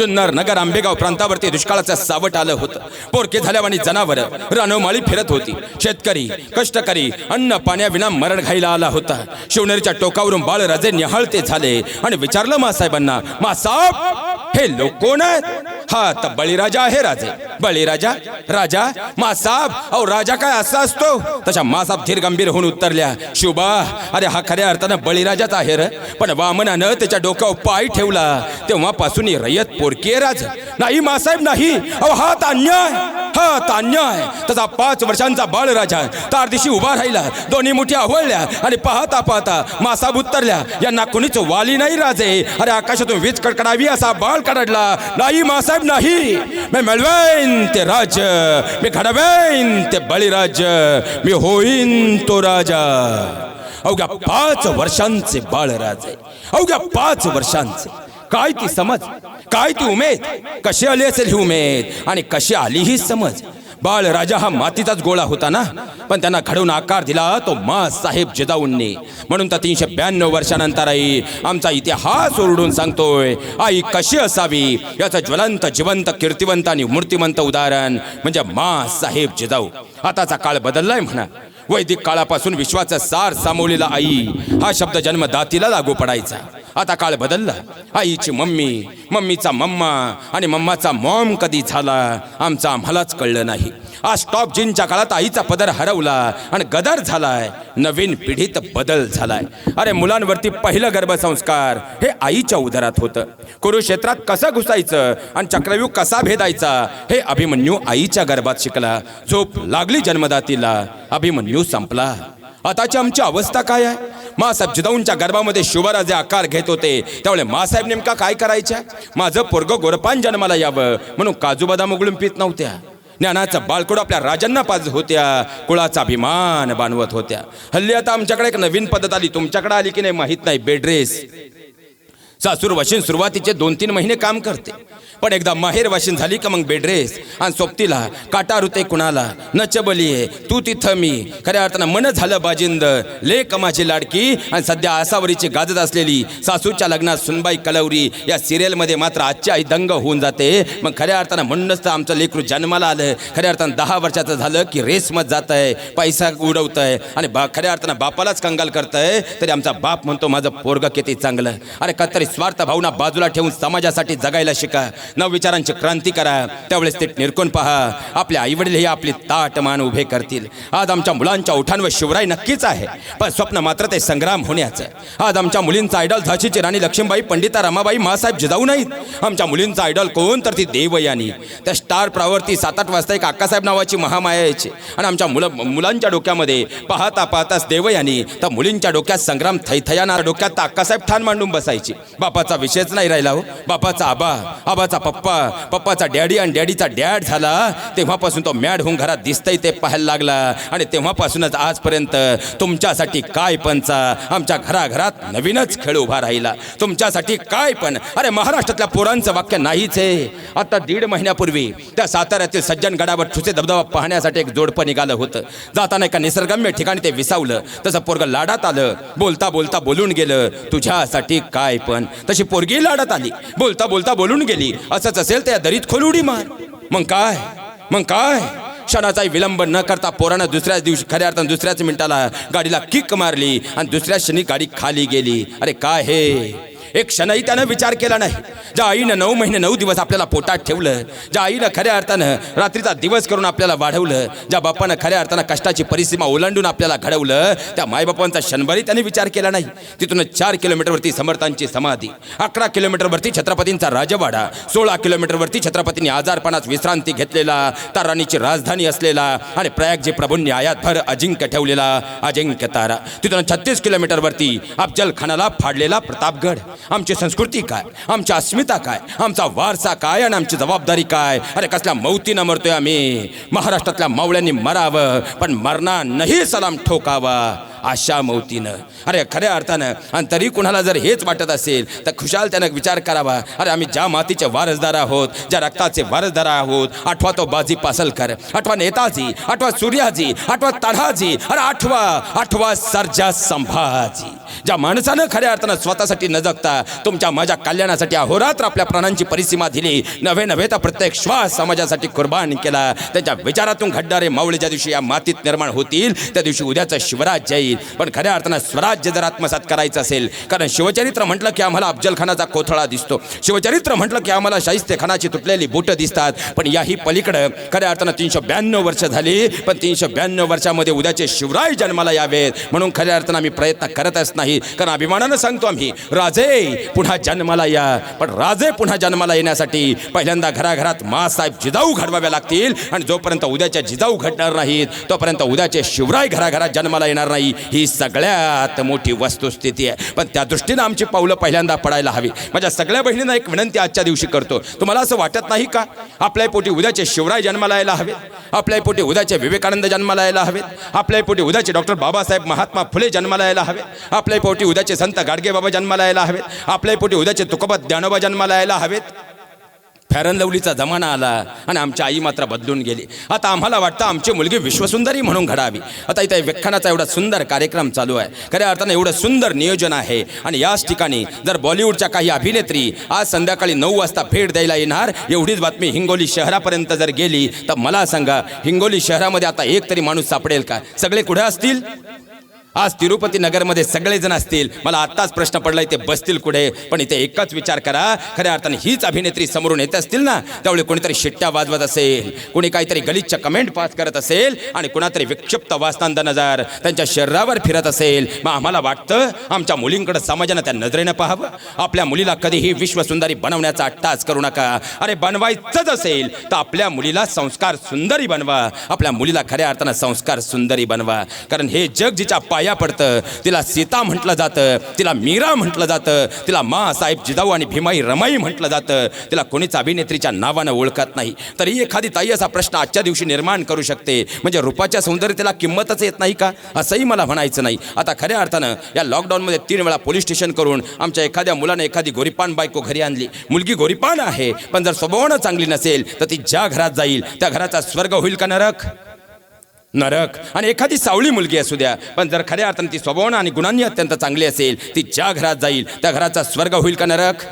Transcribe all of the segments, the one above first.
जुन्नर नगर आंबेगाव प्रांतावरती दुष्काळाचं सावट आलं होतं. पोरके झाल्यावानी जनावर रानोमाळी फिरत होती. शेतकरी कष्टकरी अन्न पाण्याविना मरण घाईला आला होता. शिवनेरीच्या टोकावरून बाळराजे निहाळते झाले. आणि विचारलं मासाहेबांना मासाब हे लोक कोण आहेत? हा तर बळीराजा आहे राजे. बळीराजा राजा मासाब अहो राजा काय असा असतो तशा मासाब धीर गंभीर होऊन उतरल्या शुभा अरे हा खऱ्या अर्थानं बळीराजाच आहे र पण वामनानं त्याच्या डोक्यावर पाय ठेवला। तेव्हापासून रयत पोरकी राज। नाही मासाहेब नाही अहो हा अन्याय। हा अन्याय. तसा पाच वर्षांचा बाळराजा तार दिशी उभा राहिला. दोन्ही मुठी आवळल्या आणि पाहता पाहता मासाब उतरल्या. यांना कोणीच वाली नाही राजे. अरे आकाशातून वीज कडकडावी असा बाळ कडडला. नाही मासाहेब नाही. मी मिळवेन ते राज्य मी घडवेन ते बळीराज्य मी होईन तो राजा. अवघ्या पाच वर्षांचे बाळराजे. अवघ्या पाच वर्षांचे. काय ती समज? काय ती उमेद? कशी आली असेल ही उमेद? आणि कशी आली ही समज? बाळ राजा हा मातीचाच गोळा होता ना? पण त्यांना घडवून आकार दिला तो मा साहेब जिजाऊंनी. म्हणून तर तीनशे ब्याण्णव वर्षानंतर आई आमचा इतिहास ओरडून सांगतोय आई कशी असावी? याचं ज्वलंत जिवंत कीर्तिवंत आणि मूर्तिमंत उदाहरण म्हणजे मा साहेब जिजाऊ. आताचा काळ बदललाय म्हणा. वैदिक काळापासून विश्वाचा सार सामवलेला आई हा शब्द जन्मदातीला लागू पडायचा. आता काळ बदलला. आईची मम्मी मम्मीचा मम्मा आणि मम्माचा मॉम कधी झाला आमचं आम्हालाच कळलं नाही. आज टॉप जीनच्या काळात आईचा पदर हरवला आणि गदर झालाय. नवीन पिढीत बदल झालाय. अरे मुलांवरती पहिलं गर्भसंस्कार हे आईच्या उदरात होतं. कुरुक्षेत्रात कसं घुसायचं आणि चक्रव्यूह कसा भेदायचा हे अभिमन्यू आईच्या गर्भात शिकला. झोप लागली जन्मदातीला. अभिमन्यू संपला. आताची आमची अवस्था काय आहे? मासाहेब जिदाऊंच्या गर्भामध्ये शिवराजे आकार घेत होते. त्यामुळे मासाहेब नेमका काय करायच्या माझं पोरग गोरपान जन्माला यावं म्हणून काजू बदाम उघडून पित नव्हत्या. ज्ञानाचं बाळकोड आपल्या राजांना पाज होत्या. कुळाचा अभिमान बांधवत होत्या. हल्ली आता आमच्याकडे एक नवीन पद्धत आली. तुमच्याकडे आली की नाही माहीत नाही बेडरेस. सासूर वाशिन सुरुवातीचे दोन तीन महिने काम करते. पण एकदा माहेर वाशिन झाली का मग बेडरेस आणि सोबतीला काटा रुते कुणाला? नचबली आहे. तू तिथं मी. खऱ्या अर्थानं मन झालं बाजिंद. ले कमाची लाडकी आणि सध्या आसावरीची गाजत असलेली सासूच्या लग्नात सुनबाई कलवरी या सिरियलमध्ये मात्र आजची आई दंग होऊन जाते. मग खऱ्या अर्थानं म्हणूनच तर आमचं लेकरू जन्माला आलं. खऱ्या अर्थानं दहा वर्षाचं झालं की रेसमत जात आहे पैसा उडवत आहे आणि बा खऱ्या अर्थानं बापालाच कंगाल करत आहे तरी आमचा बाप म्हणतो माझं पोरग किती चांगलं. अरे कतरी स्वार्थ भावना बाजूला ठेवून समाजासाठी जगायला शिका. नवविचारांची क्रांती करा. त्यावेळेस ते निरकून पहा. आपले आईवडील हे आपली ताट मान उभे करतील. आज आमच्या मुलांच्या उठांवर शिवराय नक्कीच आहे. पण स्वप्न मात्र ते संग्राम होण्याचं आज आमच्या मुलींचा आयडॉल झाशीची राणी लक्ष्मीबाई पंडिता रमाबाई मासाहेब जिजाऊ नाहीत. आमच्या मुलींचा आयडॉल कोण तर ती देवयानी. त्या स्टार प्रावरती सात आठ वाजता एक अक्कासाहेब नावाची महामाया यायची आणि आमच्या मुलं मुलांच्या डोक्यामध्ये पाहता पाहताच देवयानी. तर मुलींच्या डोक्यात संग्राम थैथयाना डोक्यात तर अक्कासाहेब ठाण मांडून बसायची. बापाचा विषयच नाही राहिला हो. बापाचा आबा आबाचा पप्पा पप्पाचा डॅडी आणि डॅडीचा डॅड झाला. तेव्हापासून तो मॅड होऊन घरात दिसतंय ते पाहायला लागला. आणि तेव्हापासूनच आजपर्यंत तुमच्यासाठी काय पणचा? आमच्या घराघरात नवीनच खेळ उभा राहिला. तुमच्यासाठी काय पण? अरे महाराष्ट्रातल्या पोरांचं वाक्य नाहीच आहे. आता दीड महिन्यापूर्वी त्या साताऱ्यातील सज्जन गडावर ठुसे धबधबा पाहण्यासाठी एक जोडपं निघालं होतं. जाताना एका निसर्गम्य ठिकाणी ते विसावलं. तसं पोरग लाडात आलं. बोलता बोलता बोलून गेलं. तुझ्यासाठी काय पण? तशी पोरगी लाडत आली. बोलता बोलता बोलून गेली. असंच असेल त्या दरीत खोल उडी मार. मग काय? मग काय? क्षणाचाही विलंब न करता पोरानं दुसऱ्याच दिवशी खऱ्या अर्थानं दुसऱ्याच मिनिटाला गाडीला किक मारली आणि दुसऱ्या क्षणी गाडी खाली गेली. अरे काय हे? एक क्षणही त्यानं विचार केला नाही. ज्या आईनं नऊ महिने नऊ दिवस आपल्याला पोटात ठेवलं ज्या आईनं खऱ्या अर्थानं रात्रीचा दिवस करून आपल्याला वाढवलं ज्या बापानं खऱ्या अर्थानं कष्टाची परिसीमा ओलांडून आपल्याला घडवलं त्या मायबापांचा क्षणभरही त्याने विचार केला नाही. तिथून चार किलोमीटरवरती समर्थांची समाधी अकरा किलोमीटरवरती छत्रपतींचा राजवाडा सोळा किलोमीटरवरती छत्रपतींनी आजारपणात विश्रांती घेतलेला ताराणीची राजधानी असलेला आणि प्रयागजी प्रभूंनी आयातभर अजिंक्य ठेवलेला अजिंक्य तारा. तिथून छत्तीस किलोमीटरवरती अफजल खानाला फाडलेला प्रतापगड. आमची संस्कृती काय? आमची अस्मिता काय? आमचा वारसा काय आणि आमची जबाबदारी काय? अरे कसल्या मौतीनं मरतोय आम्ही? महाराष्ट्रातल्या मावळ्यांनी मरावं पण मरणा नाही सलाम ठोकावा. आशा मौतीनं. अरे खऱ्या अर्थानं आणि तरी कुणाला जर हेच वाटत असेल तर खुशाल त्यानं विचार करावा. अरे आम्ही ज्या मातीचे वारसदार आहोत ज्या रक्ताचे वारसदार आहोत आठवा तो बाजी पासलकर आठवा नेताजी आठवा सूर्याजी आठवा तढाजी अरे आठवा आठवा सर्जा संभाजी. ज्या माणसानं खऱ्या अर्थानं स्वतःसाठी न जगता तुमच्या माझ्या कल्याणासाठी अहोरात्र आपल्या प्राणांची परिसीमा दिली नव्हे नव्हे तर प्रत्येक श्वास समाजासाठी कुर्बान केला त्यांच्या विचारातून घडणारे मावळे ज्या दिवशी या मातीत निर्माण होतील त्या दिवशी उद्याचं शिवराज्य येईल पण खऱ्या अर्थानं स्वराज्य जर आत्मसात करायचं असेल कारण शिवचरित्र म्हटलं की आम्हाला अफजलखानाचा कोथळा दिसतो. शिवचरित्र म्हटलं की आम्हाला शाहिस्तेखानाची तुटलेली बोटं दिसतात. पण याही पलीकडं खऱ्या अर्थानं तीनशे ब्याण्णव वर्ष झाली पण तीनशे ब्याण्णव वर्षामध्ये उद्याचे शिवराय जन्माला यावेत. म्हणून खऱ्या अर्थानं आम्ही प्रयत्न करतच नाही. कारण अभिमानानं सांगतो आम्ही राजे पुन्हा जन्माला या. पण राजे पुन्हा जन्माला येण्यासाठी पहिल्यांदा घराघरात मासाहेब जिजाऊ घडवाव्या लागतील. आणि जोपर्यंत उद्याच्या जिजाऊ घडणार नाहीत तोपर्यंत उद्याचे शिवराय घराघरात जन्माला येणार नाही. ही सगळ्यात मोठी वस्तुस्थिती आहे. पण त्या दृष्टीनं आमची पावलं पहिल्यांदा पडायला हवी. माझ्या सगळ्या बहिणींना एक विनंती आजच्या दिवशी करतो. तुम्हाला असं वाटत नाही का? आपल्या पोटी उद्याचे शिवराय जन्माला यायला हवेत. आपल्या पोटी उद्याचे विवेकानंद जन्माला यायला हवेत. आपल्या पोटी उद्याचे डॉक्टर बाबासाहेब महात्मा फुले जन्माला यायला हवे आपल्या पोटी उद्याचे संत गाडगे बाबा जन्माला यायला हवेत. आपल्या पोटी उद्याचे तुकोबा ज्ञानोबा जन्माला यायला हवेत. फॅरन लवलीचा जमाना आला आणि आमची आई मात्र बदलून गेली. आता आम्हाला वाटतं आमची मुलगी विश्वसुंदरी म्हणून घडावी. आता इथे व्याख्यानाचा एवढा सुंदर कार्यक्रम चालू आहे. खऱ्या अर्थानं एवढं सुंदर नियोजन आहे. आणि याच ठिकाणी जर बॉलिवूडच्या काही अभिनेत्री आज संध्याकाळी नऊ वाजता भेट द्यायला येणार एवढीच बातमी हिंगोली शहरापर्यंत जर गेली तर मला सांगा हिंगोली शहरामध्ये आता एक तरी माणूस सापडेल का? सगळे कुठे असतील? आज तिरुपती नगरमध्ये सगळेजण असतील. मला आत्ताच प्रश्न पडलाय ते बसतील कुठे? पण इथे एकच विचार करा. खऱ्या अर्थाने हीच अभिनेत्री समोरून येत असतील ना? त्यावेळी कोणीतरी शिट्ट्या वाजवत असेल कोणी काहीतरी गलिच्छ कमेंट पास करत असेल आणि कुणातरी विक्षिप्त वासनांद नजर त्यांच्या शरीरावर फिरत असेल. मग आम्हाला वाटतं आमच्या मुलींकडे समाजानं त्या नजरेनं पाहावं. आपल्या मुलीला कधीही विश्वसुंदरी बनवण्याचा अट्टाच करू नका. अरे बनवायचंच असेल तर आपल्या मुलीला संस्कार सुंदरी बनवा. आपल्या मुलीला खऱ्या अर्थानं संस्कार सुंदरी बनवा. कारण हे जग जिच्या पाया पडतं. तिला सीता म्हटलं जातं. तिला मीरा म्हटलं जातं. तिला मा साहेब जिजाऊ आणि भीमाई रमाई म्हटलं जातं. तिला कोणीच अभिनेत्रीच्या नावानं ओळखत नाही. तरी एखादी ताई असा प्रश्न आजच्या दिवशी निर्माण करू शकते. म्हणजे रूपाच्या सौंदर्यतेला किंमतच येत नाही का? असंही मला म्हणायचं नाही. आता खऱ्या अर्थानं या लॉकडाऊनमध्ये तीन वेळा पोलीस स्टेशन करून आमच्या एखाद्या मुलानं एखादी गोरीपान बायको घरी आणली. मुलगी गोरीपान आहे. पण जर स्वभावानं चांगली नसेल तर ती ज्या घरात जाईल त्या घराचा स्वर्ग होईल का नरक? नरक. आणि एखादी सावळी मुलगी असू द्या पण जर खऱ्या अर्थाने ती स्वभावना आणि गुणांनी अत्यंत चांगली असेल ती ज्या घरात जाईल त्या घराचा स्वर्ग होईल का नरक?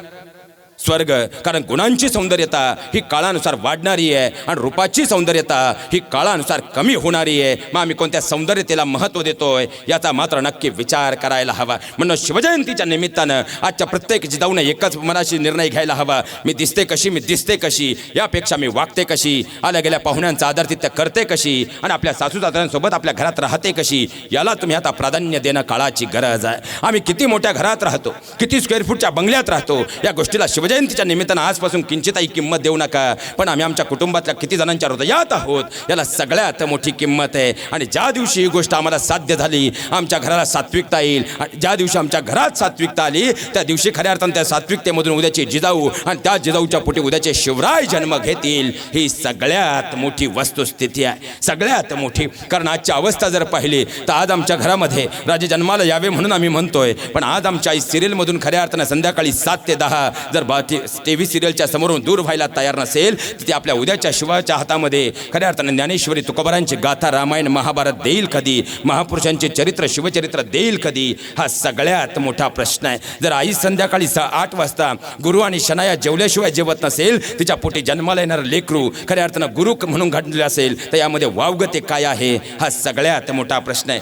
स्वर्ग. कारण गुणांची सौंदर्यता ही काळानुसार वाढणारी आहे आणि रूपाची सौंदर्यता ही काळानुसार कमी होणारी आहे. मग आम्ही कोणत्या सौंदर्यतेला महत्त्व देतोय याचा मात्र नक्की विचार करायला हवा. म्हणून शिवजयंतीच्या निमित्तानं आजच्या प्रत्येक जिजाऊने एकच मनाशी निर्णय घ्यायला हवा. मी दिसते कशी मी दिसते कशी यापेक्षा मी वागते कशी आल्या गेल्या पाहुण्यांचा आदरातिथ्य करते कशी आणि आपल्या सासू सासऱ्यांसोबत आपल्या घरात राहते कशी याला तुम्ही आता प्राधान्य देणं काळाची गरज आहे. आम्ही किती मोठ्या घरात राहतो किती स्क्वेअर फूटच्या बंगल्यात राहतो या गोष्टीला शिव शिवजयंतीच्या निमित्तानं आजपासून किंचितही किंमत देऊ नका. पण आम्ही आमच्या कुटुंबातल्या किती जणांच्या हृदयात आहोत? याला सगळ्यात मोठी किंमत आहे. आणि ज्या दिवशी ही गोष्ट आम्हाला साध्य झाली आमच्या घराला सात्विकता येईल. आणि ज्या दिवशी आमच्या घरात सात्विकता आली त्या दिवशी खऱ्या अर्थानं त्या सात्विकतेमधून उद्याची जिजाऊ आणि त्या जिजाऊच्या पोटी उद्याचे शिवराय जन्म घेतील. ही सगळ्यात मोठी वस्तुस्थिती आहे. सगळ्यात मोठी. कारण आजची अवस्था जर पाहिली तर आज आमच्या घरामध्ये राजे जन्माला यावे म्हणून आम्ही म्हणतोय. पण आज आमच्या आई सिरियलमधून खऱ्या अर्थानं संध्याकाळी सात ते दहा जर बा टी व्ही सिरियलच्या समोरून दूर व्हायला तयार नसेल तर ती आपल्या उद्याच्या शिवाच्या हातामध्ये. खऱ्या अर्थानं ज्ञानेश्वरी तुकोबारांची गाथा रामायण महाभारत देईल कधी? महापुरुषांचे चरित्र शिवचरित्र देईल कधी? हा सगळ्यात मोठा प्रश्न आहे. जर आई संध्याकाळी सहा आठ वाजता गुरु आणि शनाया जेवल्याशिवाय जेवत नसेल तिच्या पोटी जन्माला येणारं लेकरू खऱ्या अर्थानं गुरु म्हणून घडलेलं असेल तर यामध्ये वावगते काय आहे? हा सगळ्यात मोठा प्रश्न आहे.